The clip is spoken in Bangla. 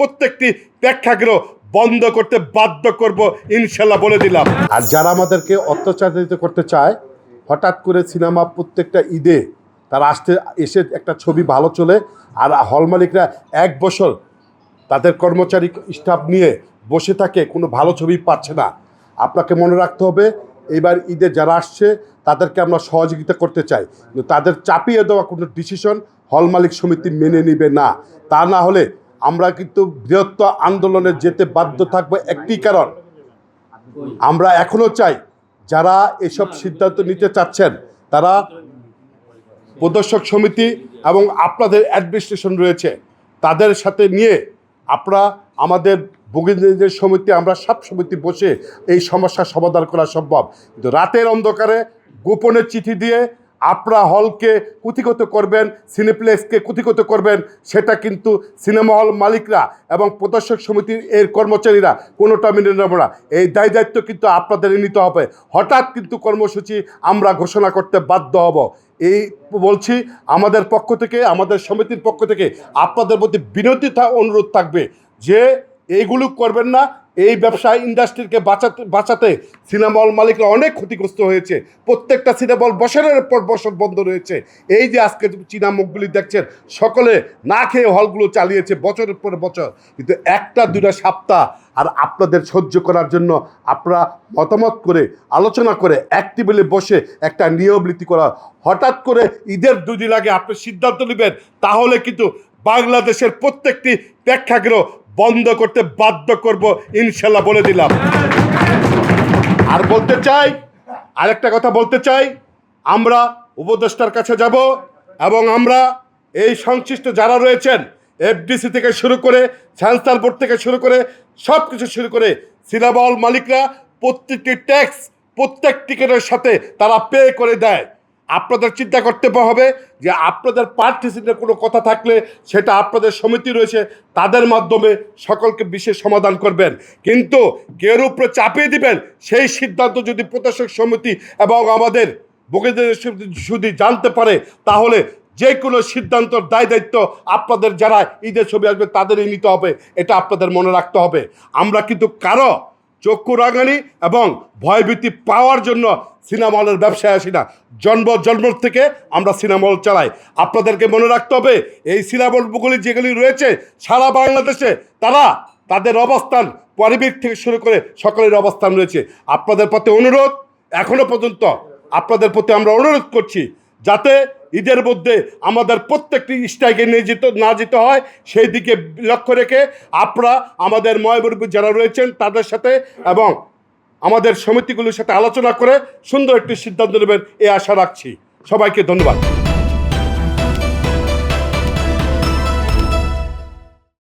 প্রত্যেকটি প্রেক্ষাগৃহ বন্ধ করতে বাধ্য করব, ইনশাল্লাহ বলে দিলাম। আর যারা আমাদেরকে অত্যাচারিত করতে চায়, হঠাৎ করে সিনেমা প্রত্যেকটা ঈদে তারা আসতে, এসে একটা ছবি ভালো চলে, আর হল মালিকরা এক বছর তাদের কর্মচারী স্টাফ নিয়ে বসে থাকে, কোনো ভালো ছবি পাচ্ছে না। আপনাকে মনে রাখতে হবে, এবার ঈদে যারা আসছে, তাদেরকে আমরা সহযোগিতা করতে চাই। তাদের চাপিয়ে দেওয়া কোনো ডিসিশন হল মালিক সমিতি মেনে নিবে না। তা না হলে আমরা কিন্তু বৃহত্তর আন্দোলনে যেতে বাধ্য থাকব একটি কারণ। আমরা এখনও চাই যারা এসব সিদ্ধান্ত নিতে চাচ্ছেন, তারা প্রদর্শক সমিতি এবং আপনাদের অ্যাডমিনিস্ট্রেশন রয়েছে, তাদের সাথে নিয়ে আপনারা আমাদের ভোগীদের সমিতি, আমরা সব সমিতি বসে এই সমস্যার সমাধান করা সম্ভব। কিন্তু রাতের অন্ধকারে গোপনে চিঠি দিয়ে আপনারা হলকে কুতিগত করবেন, সিনেপ্লেক্সকে কুতিগত করবেন, সেটা কিন্তু সিনেমা হল মালিকরা এবং প্রদর্শক সমিতির এর কর্মচারীরা কোনোটা মেনে নেব না। এই দায় দায়িত্ব কিন্তু আপনাদের নিতে হবে। হঠাৎ কিন্তু কর্মসূচি আমরা ঘোষণা করতে বাধ্য হব। এই বলছি, আমাদের পক্ষ থেকে, আমাদের সমিতির পক্ষ থেকে আপনাদের প্রতি বিনতি অনুরোধ থাকবে যে এইগুলো করবেন না এই ব্যবসা ইন্ডাস্ট্রিকে বাঁচাতে বাঁচাতে সিনেমা হল মালিকরা অনেক ক্ষতিগ্রস্ত হয়েছে। প্রত্যেকটা সিনেমা হল বছরের পর বছর বন্ধ রয়েছে। এই যে আজকে চীনা মুখগুলি দেখছেন, সকলে না খেয়ে হলগুলো চালিয়েছে বছরের পর বছর। কিন্তু একটা দুটা সপ্তাহ আর আপনাদের সহ্য করার জন্য আপনারা মতামত করে, আলোচনা করে, এক টেবিলে বসে একটা নিয়ম নীতি করা। হঠাৎ করে ঈদের দুদিন আগে আপনি সিদ্ধান্ত নেবেন, তাহলে কিন্তু বাংলাদেশের প্রত্যেকটি প্রেক্ষাগৃহ বন্ধ করতে বাধ্য করব, ইনশাল্লাহ বলে দিলাম। আর বলতে চাই, আরেকটা কথা বলতে চাই, আমরা উপদেষ্টার কাছে যাব এবং আমরা এই সংশ্লিষ্ট যারা রয়েছেন এফডিসি থেকে শুরু করে সেন্সার বোর্ড থেকে শুরু করে সব কিছু শুরু করে সিনেমা মালিকরা প্রত্যেকটি ট্যাক্স প্রত্যেক টিকিটের সাথে তারা পে করে দেয়। আপনাদের চিন্তা করতে হবে যে আপনাদের পার্টিসিপের কোনো কথা থাকলে সেটা আপনাদের সমিতি রয়েছে, তাদের মাধ্যমে সকলকে বিশেষ সমাধান করবেন। কিন্তু কেউ উপরে চাপিয়ে দিবেন, সেই সিদ্ধান্ত যদি প্রশাসক সমিতি এবং আমাদের বগিদের যদি জানতে পারে, তাহলে যে কোনো সিদ্ধান্তর দায় দায়িত্ব আপনাদের যারা ঈদের ছবি আসবে, তাদেরই নিতে হবে। এটা আপনাদের মনে রাখতে হবে। আমরা কিন্তু কারও চক্ষু রাঙানি এবং ভয়ভীতি পাওয়ার জন্য সিনেমা হলের ব্যবসায় আসি না। জন্ম জন্ম থেকে আমরা সিনেমা হল চালাই। আপনাদেরকে মনে রাখতে হবে, এই সিনেমা হলগুলি যেগুলি রয়েছে সারা বাংলাদেশে, তারা তাদের অবস্থান পরিবেশ থেকে শুরু করে সকলের অবস্থান রয়েছে। আপনাদের প্রতি অনুরোধ এখনও পর্যন্ত আপনাদের প্রতি আমরা অনুরোধ করছি যাতে ঈদের মধ্যে আমাদের প্রত্যেকটি স্ট্রাইকে নিয়ে যেতে, না যেতে হয়, সেই দিকে লক্ষ্য রেখে আপনারা আমাদের ময়বরপুর যারা রয়েছেন তাদের সাথে এবং আমাদের সমিতিগুলোর সাথে আলোচনা করে সুন্দর একটি সিদ্ধান্ত নেবেন, এ আশা রাখছি। সবাইকে ধন্যবাদ।